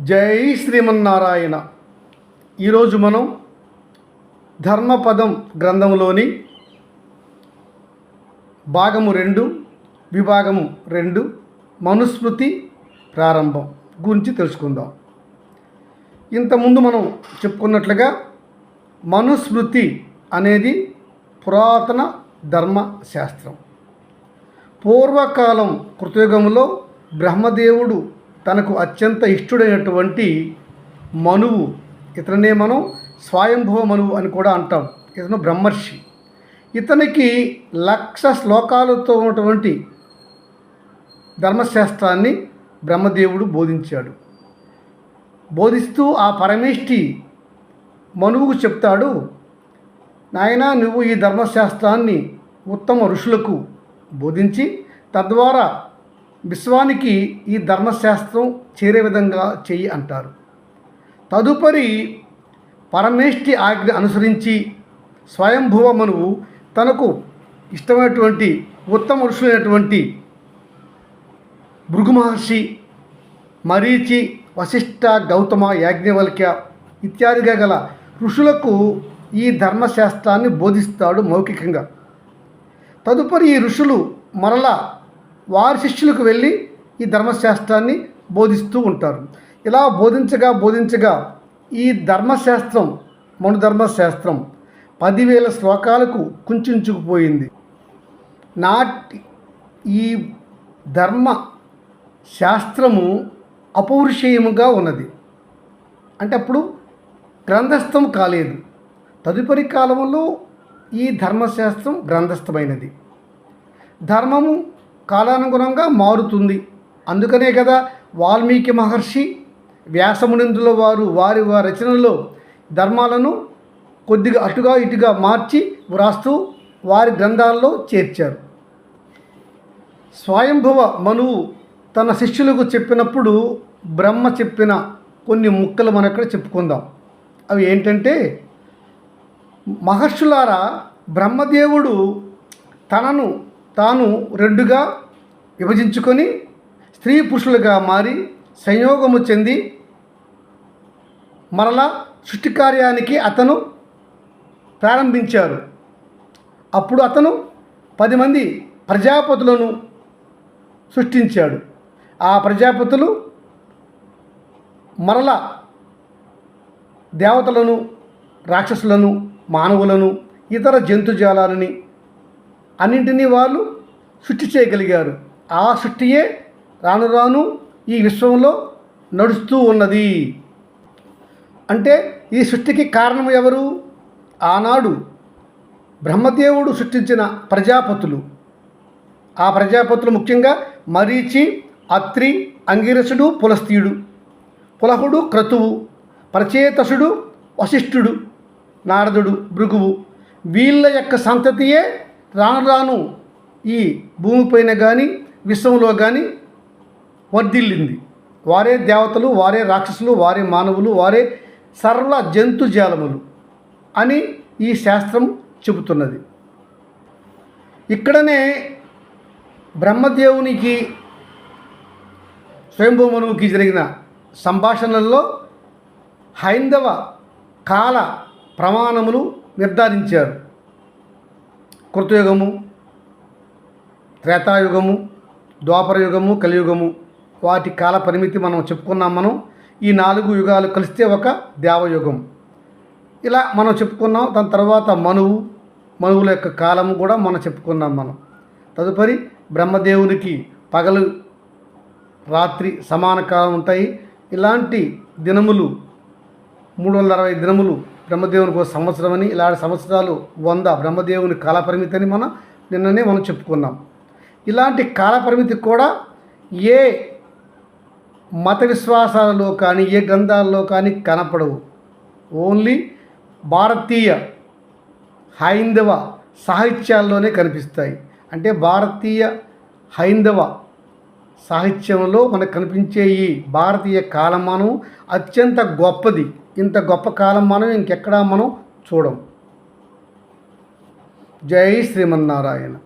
జై శ్రీమన్నారాయణ. ఈరోజు మనం ధర్మపదం గ్రంథంలోని భాగము రెండు విభాగము రెండు మనుస్మృతి ప్రారంభం గురించి తెలుసుకుందాం. ఇంతకుముందు మనం చెప్పుకున్నట్లుగా మనుస్మృతి అనేది పురాతన ధర్మశాస్త్రం. పూర్వకాలం కృతయుగంలో బ్రహ్మదేవుడు తనకు అత్యంత ఇష్టడైనటువంటి మనువు ఇతనే మనం స్వయంభవ మనువు అని కూడా అంటాం. ఇతను బ్రహ్మర్షి. ఇతనికి లక్ష శ్లోకాలతో ఉన్నటువంటి ధర్మశాస్త్రాన్ని బ్రహ్మదేవుడు బోధించాడు. బోధిస్తూ ఆ పరమేష్టి మనువుకు చెప్తాడు నాయన నువ్వు ఈ ధర్మశాస్త్రాన్ని ఉత్తమ ఋషులకు బోధించి తద్వారా విశ్వానికి ఈ ధర్మశాస్త్రం చేరే విధంగా చెయ్యి అంటారు. తదుపరి పరమేష్టి ఆజ్ఞ అనుసరించి స్వయంభువ మనువు తనకు ఇష్టమైనటువంటి ఉత్తమ ఋషులైనటువంటి భృగు మహర్షి మరీచి వశిష్ఠ గౌతమ యాజ్ఞవల్క్య ఇత్యాదిగా గల ఋషులకు ఈ ధర్మశాస్త్రాన్ని బోధిస్తాడు మౌఖికంగా. తదుపరి ఈ ఋషులు మరలా వారి శిష్యులకు వెళ్ళి ఈ ధర్మశాస్త్రాన్ని బోధిస్తూ ఉంటారు. ఇలా బోధించగా బోధించగా ఈ ధర్మశాస్త్రం మనుధర్మశాస్త్రం పదివేల శ్లోకాలకు కుంచుకుపోయింది నాటి ఈ ధర్మ శాస్త్రము అపౌరుషేయముగా ఉన్నది. అంటే అప్పుడు గ్రంథస్థం కాలేదు. తదుపరి కాలంలో ఈ ధర్మశాస్త్రం గ్రంథస్థమైనది. ధర్మము కాలానుగుణంగా మారుతుంది. అందుకనే కదా వాల్మీకి మహర్షి వ్యాసమునిందుల వారు వారి వారి రచనలో ధర్మాలను కొద్దిగా అటుగా ఇటుగా మార్చి వ్రాస్తూ వారి గ్రంథాల్లో చేర్చారు. స్వయంభవ మనువు తన శిష్యులకు చెప్పినప్పుడు బ్రహ్మ చెప్పిన కొన్ని ముక్కలు మనం ఇక్కడ చెప్పుకుందాం. అవి ఏంటంటే మహర్షులారా బ్రహ్మదేవుడు తనను తాను రెండుగా విభజించుకొని స్త్రీ పురుషులుగా మారి సంయోగము చెంది మరలా సృష్టి కార్యానికి అతను ప్రారంభించారు. అప్పుడు అతను పది మంది ప్రజాపతులను సృష్టించాడు. ఆ ప్రజాపతులు మరల దేవతలను రాక్షసులను మానవులను ఇతర జంతుజాలాలని అన్నింటినీ వాళ్ళు సృష్టి చేయగలిగారు. ఆ సృష్టియే రాను రాను ఈ విశ్వంలో నడుస్తూ ఉన్నది. అంటే ఈ సృష్టికి కారణం ఎవరు? ఆనాడు బ్రహ్మదేవుడు సృష్టించిన ప్రజాపతులు. ఆ ప్రజాపతులు ముఖ్యంగా మరీచి అత్రి అంగిరసుడు పులస్తీయుడు. పులహుడు క్రతువు. ప్రచేతసుడు వశిష్ఠుడు నారదుడు భృగువు. వీళ్ళ యొక్క సంతతియే రాను రాను ఈ భూమిపైన కానీ విశ్వంలో కానీ వర్ధిల్లింది. వారే దేవతలు వారే రాక్షసులు వారే మానవులు వారే సర్వ జంతుజాలములు అని ఈ శాస్త్రం చెబుతున్నది. ఇక్కడనే బ్రహ్మదేవునికి స్వయంభూమనువుకి జరిగిన సంభాషణల్లో హైందవ కాల ప్రమాణములు నిర్ధారించారు. కృతయుగము త్రేతాయుగము ద్వాపరయుగము కలియుగము వాటి కాల పరిమితి మనం చెప్పుకున్నాం మనం. ఈ నాలుగు యుగాలు కలిస్తే ఒక దేవయుగం. ఇలా మనం చెప్పుకున్నాం దాని తర్వాత మనువు మనువుల యొక్క కాలము కూడా మనం చెప్పుకున్నాం మనం. తదుపరి బ్రహ్మదేవునికి పగలు రాత్రి సమాన కాలం ఉంటాయి. ఇలాంటి దినములు మూడు వందల అరవై దినములు బ్రహ్మదేవునికి ఒక సంవత్సరం అని ఇలాంటి సంవత్సరాలు వంద బ్రహ్మదేవుని కాలపరిమితి అని మనం నిన్ననే మనం చెప్పుకున్నాం. ఇలాంటి కాలపరిమితి కూడా ఏ మత విశ్వాసాలలో కానీ ఏ గ్రంథాల్లో కానీ కనపడవు. ఓన్లీ భారతీయ హైందవ సాహిత్యాల్లోనే కనిపిస్తాయి. అంటే భారతీయ హైందవ సాహిత్యంలో మనకు కనిపించే ఈ భారతీయ కాలమానం అత్యంత గొప్పది. ఇంత గొప్ప కాలం మనం ఇంకెక్కడా మనం చూడం. జై శ్రీమన్నారాయణ.